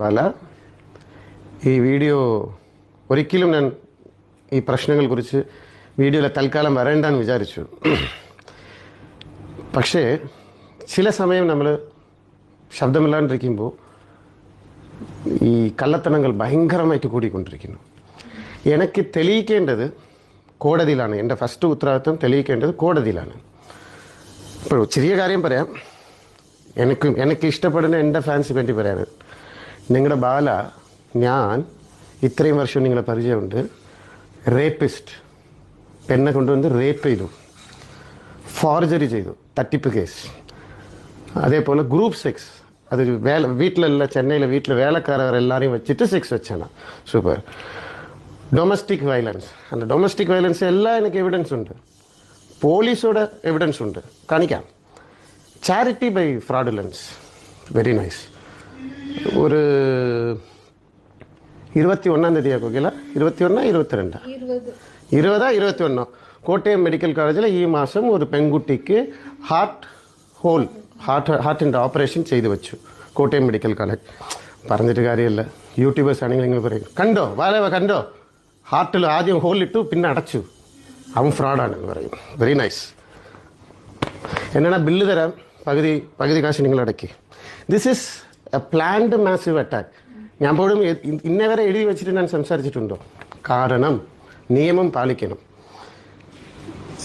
ബാല ഈ വീഡിയോ ഒരിക്കലും ഞാൻ ഈ പ്രശ്നങ്ങളെ കുറിച്ച് വീഡിയോയിൽ തൽക്കാലം വരേണ്ടെന്ന് വിചാരിച്ചു. പക്ഷേ ചില സമയം നമ്മൾ ശബ്ദമില്ലാണ്ടിരിക്കുമ്പോൾ ഈ കള്ളത്തനങ്ങൾ ഭയങ്കരമായിട്ട് കൂടിക്കൊണ്ടിരിക്കുന്നു. എനിക്ക് തെളിയിക്കേണ്ടത് കോടതിയിലാണ്. എന്റെ ഫസ്റ്റ് ഉത്തരവാദിത്വം തെളിയിക്കേണ്ടത് കോടതിയിലാണ്. ഇപ്പോൾ ചെറിയ കാര്യം പറയാം. എനിക്ക് എനിക്ക് ഇഷ്ടപ്പെടുന്ന എന്റെ ഫാൻസ് വേണ്ടി പറയാൻ നിങ്ങളുടെ ബാല ഞാൻ ഇത്രയും വർഷം നിങ്ങളെ പരിചയമുണ്ട് റേപ്പിസ്റ്റ് പെണ്ണെ കൊണ്ടുവന്ന് റേപ്പ് ചെയ്തു ഫോർജറി ചെയ്തു തട്ടിപ്പ് കേസ് അതേപോലെ ഗ്രൂപ്പ് സെക്സ് അതൊരു വേല വീട്ടിലല്ല ചെന്നൈയിലെ വീട്ടിൽ വേലക്കാരവർ എല്ലാവരെയും വെച്ചിട്ട് സെക്സ് വെച്ചാണ് സൂപ്പർ ഡൊമസ്റ്റിക് വയലൻസ് അല്ല ഡൊമസ്റ്റിക് വയലൻസ് എല്ലാം എനിക്ക് എവിഡൻസ് ഉണ്ട് പോലീസോടെ എവിഡൻസ് ഉണ്ട് കാണിക്കാം charity by fraudulence very nice ஒரு இருபத்தி ஒன்றாம் தேதியா கோகிலா இருபத்தி ஒன்றா இருபத்தி ரெண்டா இருபதா இருபத்தி ஒன்றா கோட்டயம் மெடிக்கல் காலேஜில் ഈ മാസം ഒരു പെൺകുട്ടിക്ക് ഹാർട്ട് ഹോൾ ഹാർട്ട് ഹാർട്ടിൻ്റെ ഓപ്പറേഷൻ ചെയ്തു വെച്ചു കോട്ടയം മെഡിക്കൽ കോളേജ് പറഞ്ഞിട്ട് കാര്യമില്ല യൂട്യൂബേഴ്സ് ആണെങ്കിൽ നിങ്ങൾ പറയും കണ്ടോ വാലവ കണ്ടോ ഹാർട്ടിൽ ആദ്യം ഹോളിട്ടു പിന്നെ അടച്ചു അവൻ ഫ്രോഡാണെന്ന് പറയും വെരി നൈസ് എന്നാണ് ബില്ല് തരാം പകുതി പകുതി കാശ് നിങ്ങൾ അടയ്ക്ക് this is A planned massive attack ഞാൻ പോലും എ- ഇന്നേ വരെ എഴുതി വെച്ചിട്ട് ഞാൻ സംസാരിച്ചിട്ടുണ്ടോ? കാരണം നിയമം പാലിക്കണം.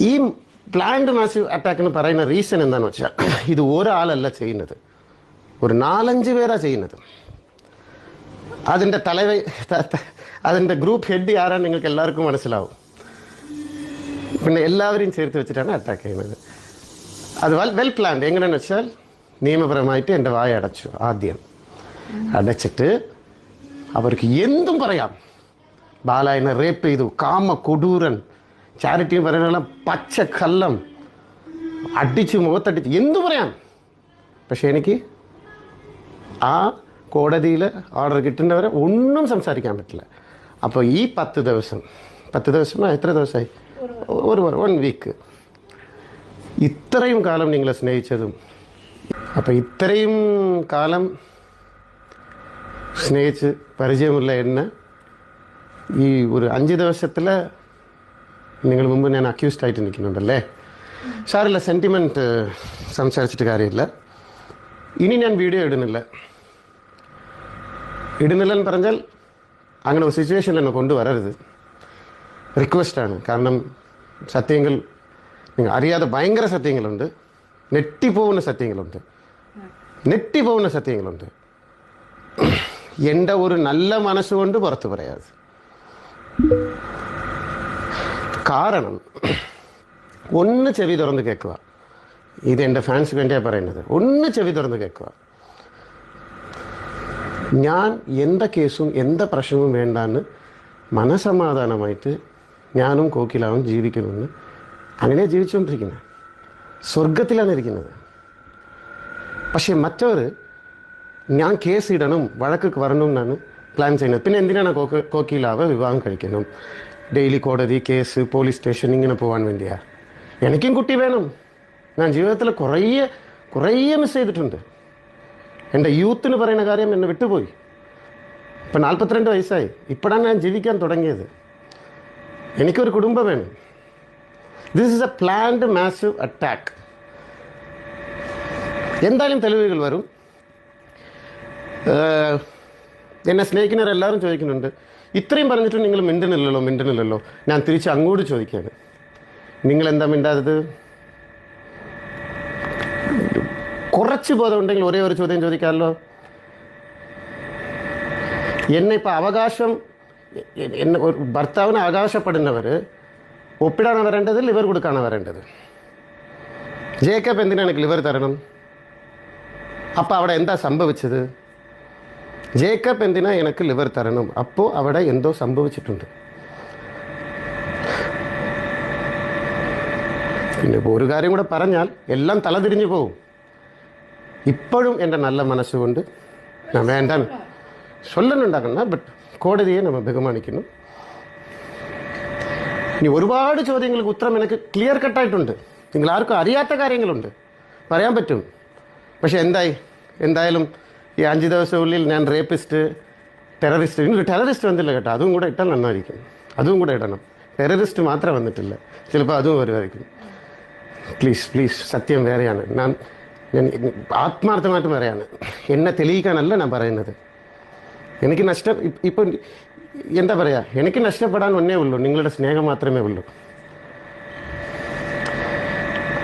ഈ പ്ലാൻഡ് മാസീവ് അറ്റാക്ക് എന്ന് പറയുന്ന റീസൺ എന്താണെന്ന് വെച്ചാൽ ഇത് ഒരാളല്ല ചെയ്യുന്നത്. ഒരു നാലഞ്ച് പേരാ ചെയ്യുന്നത്. അതിന്റെ തലവ അതിന്റെ ഗ്രൂപ്പ് ഹെഡ് ആരാണ് നിങ്ങൾക്ക് എല്ലാവർക്കും മനസ്സിലാവും. പിന്നെ എല്ലാവരെയും ചേർത്ത് വെച്ചിട്ടാണ് അറ്റാക്ക് ചെയ്യുന്നത്. അത് വെൽ പ്ലാൻഡ് എങ്ങനെയാണെന്ന് വെച്ചാൽ നിയമപരമായിട്ട് എന്റെ വായ അടച്ചു ആദ്യം. അടച്ചിട്ട് അവർക്ക് എന്തും പറയാം. ബാലായനെ റേപ്പ് ചെയ്തു കാമ കൊടൂരൻ ചാരിറ്റി പറയുന്ന പച്ച കല്ലം അടിച്ച് മുഖത്തടിച്ച് എന്തു പറയാം. പക്ഷേ എനിക്ക് ആ കോടതിയിൽ ഓർഡർ കിട്ടുന്നവരെ ഒന്നും സംസാരിക്കാൻ പറ്റില്ല. അപ്പോൾ ഈ പത്ത് ദിവസം പത്ത് ദിവസം എത്ര ദിവസമായി? ഒരു വൺ വീക്ക് ഇത്രയും കാലം നിങ്ങളെ സ്നേഹിച്ചതും അപ്പോൾ ഇത്രയും കാലം സ്നേഹിച്ച് പരിചയമുള്ള എന്നെ ഈ ഒരു അഞ്ച് ദിവസത്തിൽ നിങ്ങൾ മുമ്പ് ഞാൻ അക്യൂസ്ഡ് ആയിട്ട് നിൽക്കുന്നുണ്ടല്ലേ സാറില്ല സെന്റിമെന്റ് സംസാരിച്ചിട്ട് കാര്യമില്ല ഇനി ഞാൻ വീഡിയോ ഇടുന്നില്ല ഇടുന്നില്ലെന്ന് പറഞ്ഞാൽ അങ്ങനെ ഒരു സിറ്റുവേഷനിൽ എന്നെ കൊണ്ടുവരരുത് റിക്വസ്റ്റാണ് കാരണം സത്യങ്ങൾ നിങ്ങൾ അറിയാതെ ഭയങ്കര സത്യങ്ങളുണ്ട് നെട്ടിപ്പോകുന്ന സത്യങ്ങളുണ്ട് നെട്ടിപ്പോകുന്ന സത്യങ്ങളുണ്ട്. എന്റെ ഒരു നല്ല മനസ്സുകൊണ്ട് പുറത്ത് പറയാത് കാരണം ഒന്ന് ചെവി തുറന്ന് കേൾക്കുക. ഇത് എന്റെ ഫാൻസ് വേണ്ടിയാണ് പറയുന്നത്. ഒന്ന് ചെവി തുറന്ന് കേൾക്കുക. ഞാൻ എന്ത കേസും എന്ത പ്രശ്നവും വേണ്ടാന്ന് മനസമാധാനമായിട്ട് ഞാനും കോക്കിലാവും ജീവിക്കണമെന്ന് അങ്ങനെ ജീവിച്ചുകൊണ്ടിരിക്കുന്നത് സ്വർഗത്തിലാണ് ഇരിക്കുന്നത് പക്ഷേ മറ്റവർ ഞാൻ കേസ് ഇടണം വഴക്ക് വരണം എന്നാണ് പ്ലാൻ ചെയ്യുന്നത്. പിന്നെ എന്തിനാണ് കോക്ക് കോക്കിയിലാവ് വിവാഹം കഴിക്കണം? ഡെയിലി കോടതി കേസ് പോലീസ് സ്റ്റേഷൻ ഇങ്ങനെ പോകാൻ വേണ്ടിയാ. എനിക്കും കുട്ടി വേണം. ഞാൻ ജീവിതത്തിൽ കുറേ കുറേ മിസ് ചെയ്തിട്ടുണ്ട്. എന്റെ യൂത്തിന് പറയുന്ന കാര്യം എന്നെ വിട്ടുപോയി. ഇപ്പം നാൽപ്പത്തിരണ്ട് വയസ്സായി. ഇപ്പോഴാണ് ഞാൻ ജീവിക്കാൻ തുടങ്ങിയത്. എനിക്കൊരു കുടുംബം വേണം. This is a planned massive attack എന്തായാലും തെളിവുകൾ വരും. എന്നെ സ്നേഹിക്കുന്നവരെല്ലാവരും ചോദിക്കുന്നുണ്ട് ഇത്രയും പറഞ്ഞിട്ട് നിങ്ങൾ മിണ്ടുന്നില്ലല്ലോ മിണ്ടുന്നില്ലല്ലോ. ഞാൻ തിരിച്ച് അങ്ങോട്ട് ചോദിക്കുകയാണ്. നിങ്ങൾ എന്താ മിണ്ടാത്തത്? കുറച്ച് ബോധം ഉണ്ടെങ്കിൽ ഒരേ ഒരു ചോദ്യം ചോദിക്കാമല്ലോ. എന്നെ ഇപ്പം അവകാശം എന്നെ ഭർത്താവിന് അവകാശപ്പെടുന്നവർ ഒപ്പിടാണ് വരേണ്ടത് ലിവർ കൊടുക്കാണ് വരേണ്ടത്. ജേക്കബ് എന്തിനാണ് ലിവർ തരണം? അപ്പോൾ അവിടെ എന്താ സംഭവിച്ചത്? ജേക്കബ് എന്തിനാ എനിക്ക് ലിവർ തരണം? അപ്പോ അവിടെ എന്തോ സംഭവിച്ചിട്ടുണ്ട്. പിന്നെ ഒരു കാര്യം കൂടെ പറഞ്ഞാൽ എല്ലാം തലതിരിഞ്ഞു പോകും ഇപ്പോഴും എന്റെ നല്ല മനസ്സുകൊണ്ട് ഞാൻ വേണ്ട ചൊല്ലുന്നുണ്ടാക്കുന്ന ബട്ട് കോടതിയെ നമ്മൾ ബഹുമാനിക്കുന്നു. ഇനി ഒരുപാട് ചോദ്യങ്ങൾക്ക് ഉത്തരം എനിക്ക് ക്ലിയർ കട്ടായിട്ടുണ്ട് നിങ്ങൾ ആർക്കും അറിയാത്ത കാര്യങ്ങളുണ്ട്. പറയാൻ പറ്റും. പക്ഷെ എന്തായി? എന്തായാലും ഈ അഞ്ച് ദിവസത്തിനുള്ളിൽ ഞാൻ റേപ്പിസ്റ്റ് ടെററിസ്റ്റ് ഇനി ടെററിസ്റ്റ് വന്നില്ല കേട്ടോ. അതും കൂടെ ഇട്ടാൽ നന്നായിരിക്കും. അതും കൂടെ ഇടണം. ടെററിസ്റ്റ് മാത്രം വന്നിട്ടില്ല. ചിലപ്പോൾ അതും വരുമായിരിക്കും. പ്ലീസ് പ്ലീസ് സത്യം വേറെയാണ്. ഞാൻ ഞാൻ ആത്മാർത്ഥമായിട്ട് പറയാണ് എന്നെ തെളിയിക്കാനല്ല ഞാൻ പറയുന്നത്. എനിക്ക് നഷ്ടം ഇപ്പം എന്താ പറയുക എനിക്ക് നഷ്ടപ്പെടാൻ ഒന്നേ ഉള്ളൂ. നിങ്ങളുടെ സ്നേഹം മാത്രമേ ഉള്ളൂ.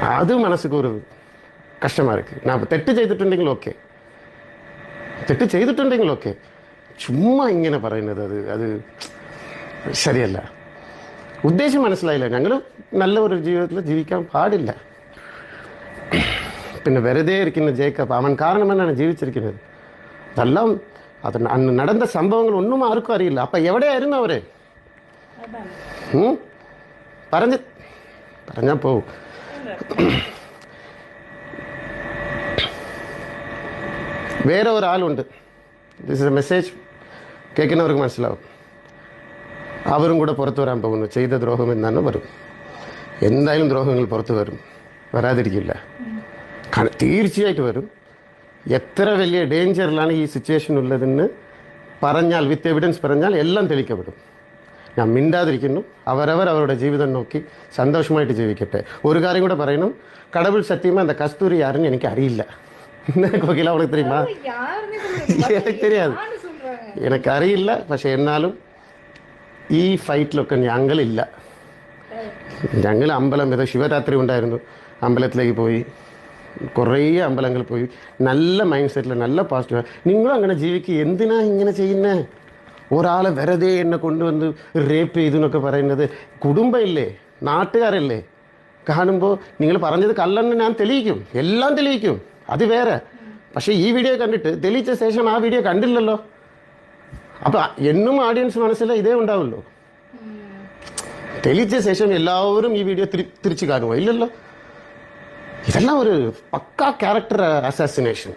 അത് മനസ്സിക്ക് കസ്റ്റമർക്ക്. ഞാൻ തെറ്റ് ചെയ്തിട്ടുണ്ടെങ്കിൽ ഓക്കെ. തെറ്റ് ചെയ്തിട്ടുണ്ടെങ്കിൽ ഓക്കെ. ചുമ്മാ ഇങ്ങനെ പറയുന്നത് അത് അത് ശരിയല്ല. ഉദ്ദേശം മനസ്സിലായില്ല. ഞങ്ങൾ നല്ല ഒരു ജീവിതത്തിൽ ജീവിക്കാൻ പാടില്ല. പിന്നെ വെറുതെ ഇരിക്കുന്ന ജേക്കബ് അവൻ കാരണം എന്നാണ് ജീവിച്ചിരിക്കുന്നത്. അതെല്ലാം അത് അന്ന് നടന്ന സംഭവങ്ങൾ ഒന്നും ആർക്കും അറിയില്ല. അപ്പം എവിടെയായിരുന്നു അവരെ? പറഞ്ഞ് പറഞ്ഞാൽ പോവും. വേറെ ഒരാളുണ്ട്. ദിസ് ഇസ് എ മെസ്സേജ് കേൾക്കുന്നവർക്ക് മനസ്സിലാവും. അവരും കൂടെ പുറത്തു വരാൻ പോകുന്നു. ചെയ്ത ദ്രോഹം എന്നാണ് വരും. എന്തായാലും ദ്രോഹങ്ങൾ പുറത്തു വരും. വരാതിരിക്കില്ല. തീർച്ചയായിട്ട് വരും. എത്ര വലിയ ഡേഞ്ചറിലാണ് ഈ സിറ്റുവേഷൻ ഉള്ളതെന്ന് പറഞ്ഞാൽ വിത്ത് എവിഡൻസ് പറഞ്ഞാൽ എല്ലാം തെളിക്കപ്പെടും. ഞാൻ മിണ്ടാതിരിക്കുന്നു. അവരവർ അവരുടെ ജീവിതം നോക്കി സന്തോഷമായിട്ട് ജീവിക്കട്ടെ. ഒരു കാര്യം കൂടെ പറയണം. കടവിൽ സത്യമായ അന്ത കസ്തൂരി ആരെന്ന് എനിക്ക് അറിയില്ല எனக்கு வகையில் அவளுக்கு தெரியுமா யாருன்னே எனக்கு தெரியாது யாரு சொல்றாங்க எனக்கு അറിയില്ല പക്ഷെ എന്നാലും ഈ ഫൈറ്റിലൊക്കെ ഞങ്ങളില്ല ഞങ്ങൾ അമ്പലം ഏതോ ശിവരാത്രി ഉണ്ടായിരുന്നു അമ്പലത്തിലേക്ക് പോയി കുറേ അമ്പലങ്ങൾ പോയി നല്ല മൈൻഡ് സെറ്റിൽ നല്ല പോസിറ്റീവ് നിങ്ങളും അങ്ങനെ ജീവിക്കുക എന്തിനാ ഇങ്ങനെ ചെയ്യുന്നത് ഒരാളെ വെറുതെ എന്നെ കൊണ്ടുവന്ന് റേപ്പ് ചെയ്തു എന്നൊക്കെ പറയുന്നത് കുടുംബം ഇല്ലേ നാട്ടുകാരല്ലേ കാണുമ്പോൾ നിങ്ങൾ പറഞ്ഞത് കല്ലെന്ന് ഞാൻ തെളിയിക്കും എല്ലാം തെളിയിക്കും അത് വേറെ. പക്ഷേ ഈ വീഡിയോ കണ്ടിട്ട് തെളിയിച്ച ശേഷം ആ വീഡിയോ കണ്ടില്ലല്ലോ. അപ്പോൾ എന്നും ഓഡിയൻസ് മനസ്സിൽ ഇതേ ഉണ്ടാവുള്ളൂ തെളിയിച്ച ശേഷം എല്ലാവരും ഈ വീഡിയോ തിരി തിരിച്ചു കാണുമോ? ഇല്ലല്ലോ. ഇതെല്ലാം ഒരു പക്കാ ക്യാരക്ടർ അസാസിനേഷൻ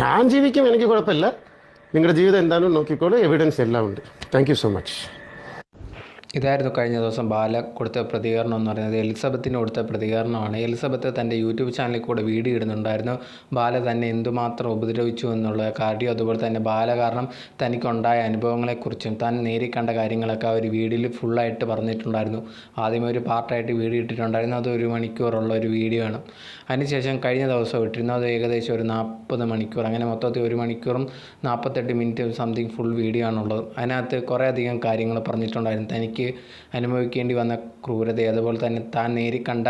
ഞാൻ ജീവിക്കും എനിക്ക് കുഴപ്പമില്ല. നിങ്ങളുടെ ജീവിതം എന്താണെന്ന് നോക്കിക്കോളൂ. എവിഡൻസ് എല്ലാം ഉണ്ട്. താങ്ക് സോ മച്ച് ഇതായിരുന്നു കഴിഞ്ഞ ദിവസം ബാല കൊടുത്ത പ്രതികരണം എന്ന് പറയുന്നത്. എലിസബത്തിന് കൊടുത്ത പ്രതികരണമാണ്. എലിസബത്ത് തന്റെ യൂട്യൂബ് ചാനലിൽ കൂടെ വീഡിയോ ഇടുന്നുണ്ടായിരുന്നു. ബാല തന്നെ എന്തുമാത്രം ഉപദ്രവിച്ചു എന്നുള്ള കാര്യം അതുപോലെ തന്നെ ബാല കാരണം തനിക്കുണ്ടായ അനുഭവങ്ങളെക്കുറിച്ചും താൻ നേരിക്കണ്ട കാര്യങ്ങളൊക്കെ ആ ഒരു വീഡിയോയിൽ ഫുള്ളായിട്ട് പറഞ്ഞിട്ടുണ്ടായിരുന്നു. ആദ്യമേ ഒരു പാർട്ടായിട്ട് വീഡിയോ ഇട്ടിട്ടുണ്ടായിരുന്നു. അത് ഒരു മണിക്കൂറുള്ള ഒരു വീഡിയോ ആണ്. അതിനുശേഷം കഴിഞ്ഞ ദിവസം ഇട്ടിരുന്നു. അത് ഏകദേശം ഒരു നാൽപ്പത് മണിക്കൂർ. അങ്ങനെ മൊത്തത്തിൽ ഒരു മണിക്കൂറും നാൽപ്പത്തെട്ട് മിനിറ്റ് സംതിങ് ഫുൾ വീഡിയോ ആണുള്ളത്. അതിനകത്ത് കുറേ അധികം കാര്യങ്ങൾ പറഞ്ഞിട്ടുണ്ടായിരുന്നു. തനിക്ക് അനുഭവിക്കേണ്ടി വന്ന ക്രൂരത അതുപോലെ തന്നെ താൻ നേരിക്കണ്ട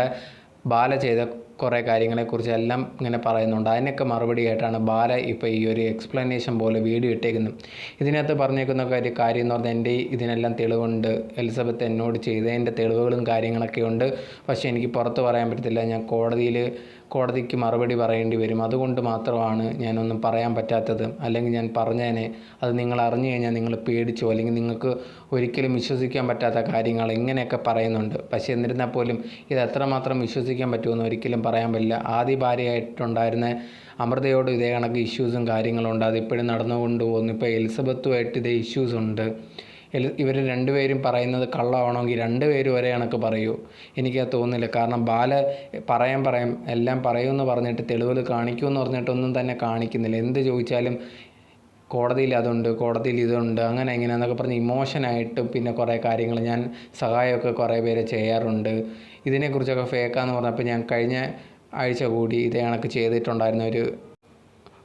ബാല ചെയ്ത കുറേ കാര്യങ്ങളെക്കുറിച്ച് എല്ലാം ഇങ്ങനെ പറയുന്നുണ്ട്. അതിനൊക്കെ മറുപടി ആയിട്ടാണ് ബാല ഇപ്പോൾ ഈ ഒരു എക്സ്പ്ലനേഷൻ പോലെ വീഡിയോ ഇട്ടേക്കുന്നത്. ഇതിനകത്ത് പറഞ്ഞേക്കുന്ന കാര്യം കാര്യം എന്ന് പറഞ്ഞാൽ എന്റെ ഇതിനെല്ലാം തെളിവുണ്ട്. എലിസബത്ത് എന്നോട് ചെയ്തതിന്റെ തെളിവുകളും കാര്യങ്ങളൊക്കെ ഉണ്ട്. പക്ഷേ എനിക്ക് പുറത്ത് പറയാൻ പറ്റത്തില്ല. ഞാൻ കോടതിയിൽ കോടതിക്ക് മറുപടി പറയേണ്ടി വരും. അതുകൊണ്ട് മാത്രമാണ് ഞാനൊന്നും പറയാൻ പറ്റാത്തത്. അല്ലെങ്കിൽ ഞാൻ പറഞ്ഞതിനെ അത് നിങ്ങൾ അറിഞ്ഞു കഴിഞ്ഞാൽ നിങ്ങൾ പേടിച്ചോ അല്ലെങ്കിൽ നിങ്ങൾക്ക് ഒരിക്കലും വിശ്വസിക്കാൻ പറ്റാത്ത കാര്യങ്ങൾ ഇങ്ങനെയൊക്കെ പറയുന്നുണ്ട്. പക്ഷേ എന്നിരുന്നാൽ പോലും ഇത് എത്രമാത്രം വിശ്വസിക്കാൻ പറ്റുമെന്ന് ഒരിക്കലും പറയാൻ പറ്റില്ല. ആദ്യ ഭാര്യയായിട്ടുണ്ടായിരുന്ന അമൃതയോട് ഇതേ കണക്ക് ഇഷ്യൂസും കാര്യങ്ങളും ഉണ്ട്. അതിപ്പോഴും നടന്നുകൊണ്ട് പോകുന്നു ഇപ്പോൾ എലിസബത്തുമായിട്ട് ഇതേ ഇഷ്യൂസ് ഉണ്ട്. ഇവർ രണ്ടുപേരും പറയുന്നത് കള്ളമാണെങ്കിൽ രണ്ടുപേരും ഒരേ കണക്ക് പറയൂ. എനിക്കത് തോന്നുന്നില്ല. കാരണം ബാല പറയാൻ പറയാം എല്ലാം പറയുമെന്ന് പറഞ്ഞിട്ട് തെളിവുകൾ കാണിക്കുമെന്ന് പറഞ്ഞിട്ടൊന്നും തന്നെ കാണിക്കുന്നില്ല. എന്ത് ചോദിച്ചാലും കോടതിയിൽ അതുണ്ട് കോടതിയിൽ ഇതുണ്ട് അങ്ങനെ എങ്ങനെയാണെന്നൊക്കെ പറഞ്ഞ് ഇമോഷനായിട്ട് പിന്നെ കുറേ കാര്യങ്ങൾ ഞാൻ സഹായമൊക്കെ കുറേ പേര് ചെയ്യാറുണ്ട്. ഇതിനെക്കുറിച്ചൊക്കെ ഫേക്കാന്ന് പറഞ്ഞപ്പോൾ ഞാൻ കഴിഞ്ഞ ആഴ്ച കൂടി ഇതേ കണക്ക് ചെയ്തിട്ടുണ്ടായിരുന്ന ഒരു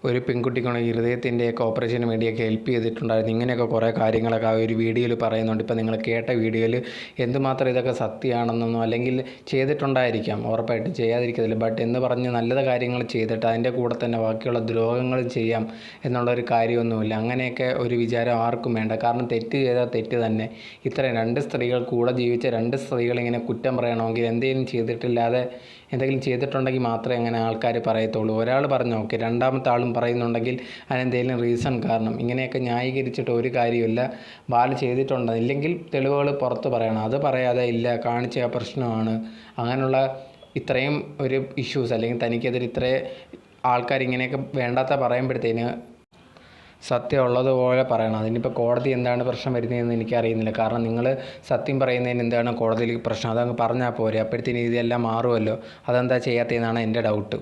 ഒരു പെൺകുട്ടിക്കാണ് ഹൃദയത്തിന്റെയൊക്കെ ഓപ്പറേഷന് വേണ്ടിയൊക്കെ ഹെൽപ്പ് ചെയ്തിട്ടുണ്ടായിരുന്നു. ഇങ്ങനെയൊക്കെ കുറേ കാര്യങ്ങളൊക്കെ ആ ഒരു വീഡിയോയിൽ പറയുന്നുണ്ട്. ഇപ്പോൾ നിങ്ങൾ കേട്ട വീഡിയോയിൽ എന്തുമാത്രം ഇതൊക്കെ സത്യമാണെന്നൊന്നും അല്ലെങ്കിൽ ചെയ്തിട്ടുണ്ടായിരിക്കാം. ഉറപ്പായിട്ടും ചെയ്യാതിരിക്കത്തില്ല. ബട്ട് എന്ന് പറഞ്ഞ് നല്ലത് കാര്യങ്ങൾ ചെയ്തിട്ട് അതിന്റെ കൂടെ തന്നെ ബാക്കിയുള്ള ദ്രോഹങ്ങൾ ചെയ്യാം എന്നുള്ളൊരു കാര്യമൊന്നുമില്ല. അങ്ങനെയൊക്കെ ഒരു വിചാരം ആർക്കും വേണ്ട. കാരണം തെറ്റ് ചെയ്താൽ തെറ്റ് തന്നെ. ഇത്രയും രണ്ട് സ്ത്രീകൾ കൂടെ ജീവിച്ച രണ്ട് സ്ത്രീകൾ ഇങ്ങനെ കുറ്റം പറയണമെങ്കിൽ എന്തെങ്കിലും ചെയ്തിട്ടില്ലാതെ എന്തെങ്കിലും ചെയ്തിട്ടുണ്ടെങ്കിൽ മാത്രമേ അങ്ങനെ ആൾക്കാർ പറയത്തുള്ളൂ. ഒരാൾ പറഞ്ഞു ഓക്കെ രണ്ടാമത്തെ ആളും പറയുന്നുണ്ടെങ്കിൽ അതിനെന്തെങ്കിലും റീസൺ കാരണം. ഇങ്ങനെയൊക്കെ ന്യായീകരിച്ചിട്ട് ഒരു കാര്യമില്ല ബാൽ ചെയ്തിട്ടുണ്ട്. ഇല്ലെങ്കിൽ തെളിവുകൾ പുറത്ത് പറയണം. അത് പറയാതെ ഇല്ല കാണിച്ച പ്രശ്നമാണ്. അങ്ങനെയുള്ള ഇത്രയും ഒരു ഇഷ്യൂസ് അല്ലെങ്കിൽ തനിക്കെതിരെ ഇത്രയും ആൾക്കാർ ഇങ്ങനെയൊക്കെ വേണ്ടാത്ത പറയുമ്പോഴത്തേന് സത്യം ഉള്ളതുപോലെ പറയണം. അതിനിപ്പോൾ കോടതി എന്താണ് പ്രശ്നം വരുന്നതെന്ന് എനിക്കറിയുന്നില്ല. കാരണം നിങ്ങൾ സത്യം പറയുന്നതിന് എന്താണ് കോടതിയിൽ പ്രശ്നം? അതങ്ങ് പറഞ്ഞാൽ പോരെ. അപ്പോഴത്തേന് ഇതെല്ലാം മാറുമല്ലോ അതെന്താ ചെയ്യാത്തതെന്നാണ് എന്റെ ഡൗട്ട്.